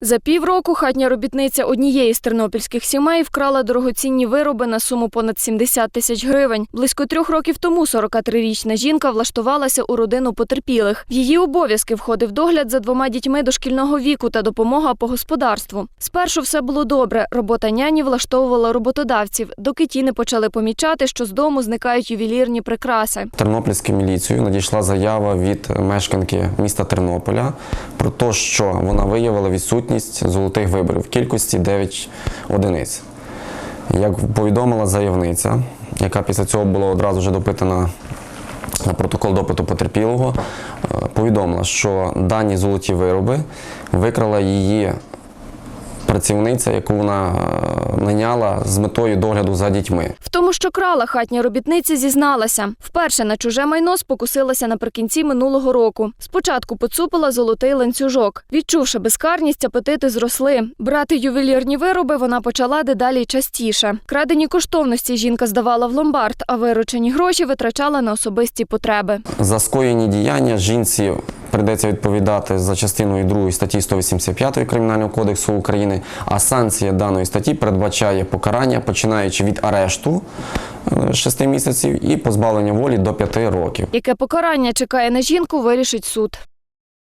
За півроку хатня робітниця однієї з тернопільських сімей вкрала дорогоцінні вироби на суму понад 70 тисяч гривень. Близько трьох років тому 43-річна жінка влаштувалася у родину потерпілих. В її обов'язки входив догляд за двома дітьми дошкільного віку та допомога по господарству. Спершу все було добре. Робота няні влаштовувала роботодавців, доки ті не почали помічати, що з дому зникають ювелірні прикраси. Тернопільську міліцію надійшла заява від мешканки міста Тернополя про те, що вона виявила відсутність золотих виборів в кількості 9 одиниць. Як повідомила заявниця, яка після цього була одразу вже допитана на протокол допиту потерпілого, е, повідомила, що дані золоті вироби викрала її працівниця, яку вона е, наняла з метою догляду за дітьми. В тому, що крала хатня робітниця, зізналася. Вперше на чуже майно спокусилася наприкінці минулого року. Спочатку поцупила золотий ланцюжок. Відчувши безкарність, апетити зросли. Брати ювелірні вироби вона почала дедалі частіше. Крадені коштовності жінка здавала в ломбард, а виручені гроші витрачала на особисті потреби. За скоєні діяння жінці прийдеться відповідати за частиною 2 статті 185 Кримінального кодексу України, а санкція даної статті передбачає покарання, починаючи від арешту 6 місяців і позбавлення волі до 5 років. Яке покарання чекає на жінку, вирішить суд.